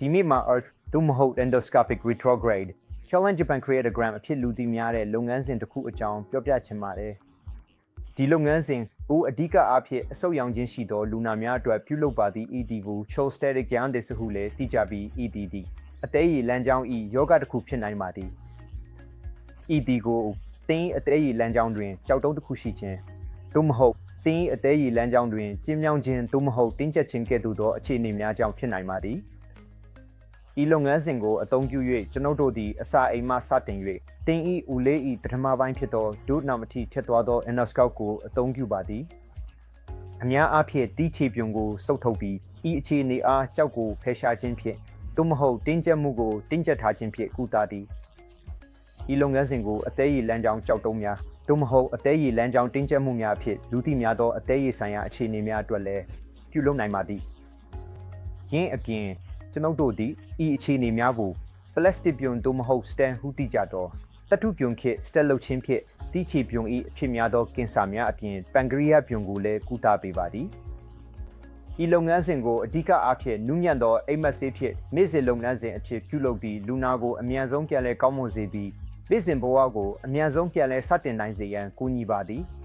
ဒီနေ့မှာ Earth သို့မဟုတ် endoscopic retrograde challenge Japan creatogram အဖြစ်လူသိများတဲ့လုပ်ငန်းစဉ်တစ်ခုအကြောင်းပြောပြချင်ပါတယ်ဒီလုပ်ငန်းစဉ်ကိုအဓိကအားဖြင့်အဆုတ်ရောင်ခြင်းရှိသောလူနာများအတွက်ပြုလုပ်ပါသည့် ED ကို cholestatic jaundice ဟုလည်းသိကြပြီး EDD အသေးရည်လမ်းကြောင်းဤယောဂတစ်ခုဖြစ်နိုင်ပါသည် ED ကိုတင်းအသေးရည်လမ်းကြောင်းတွင်ကြောက်တုံးတစ်ခုရှိခြင်းသို့မဟုတ်တင်းအသေးရည်လမ်းကြောင်းတွင်ကျဉ်းမြောင်းခြင်းသို့မဟုတ်တင်းကျပ်ခြင်းကဲ့သို့သောအခြေအနေများကြောင့်ဖြစ်နိုင်ပါသည် ဤလုပ်ငန်းစဉ်ကိုအသုံးပြု၍ကျွန်ုပ်တို့သည်အစာအိမ်မှစတင်၍တင်းဤဦးလေးဤပထမပိုင်းဖြစ်သောဒုနာမတိဖြစ်သွားသော endoscope ကိုအသုံးပြုပါသည်အများအားဖြင့်တီးချေပြုံကိုစုပ်ထုတ်ပြီးဤအခြေအနေအားကြောက်ကိုဖယ်ရှားခြင်းဖြင့်သို့မဟုတ်တင်းကျပ်မှုကိုတင်းကျပ်ထားခြင်းဖြင့်ကုသသည်ဤလုပ်ငန်းစဉ်ကိုအသေးရည်လမ်းကြောင်းကြောက်တုံးများသို့မဟုတ်အသေးရည်လမ်းကြောင်းတင်းကျပ်မှုများအဖြစ်လူသိများသောအသေးရည်ဆိုင်ရာအခြေအနေများအတွက်လည်းပြုလုပ်နိုင်ပါသည်။ယင်းအပြင် ကျွန်ုပ်တို့သည်ဤအခြေအနေများကိုပလတ်စတစ်ပြုံသို့မဟုတ်စတန်ဟုသိကြသောတတုပြုံခေတ်စတက်လုပ်ခြင်းဖြင့်တိချီပြုံဤအဖြစ်များသောကင်ဆာများအပြင်ပန်ကရီးယားပြုံကိုလည်းကုသပေးပါသည်။ဤလုပ်ငန်းစဉ်ကိုအဓိကအားဖြင့်နုညံ့သောအိမ်မက်ဆေးဖြင့်နေ့စဉ်လုပ်ငန်းစဉ်အဖြစ်ပြုလုပ်ပြီးလူနာကိုအမြန်ဆုံးပြန်လည်ကောင်းမွန်စေပြီးနေ့စဉ်ဘဝကိုအမြန်ဆုံးပြန်လည်စတင်နိုင်စေရန်ကူညီပါသည်။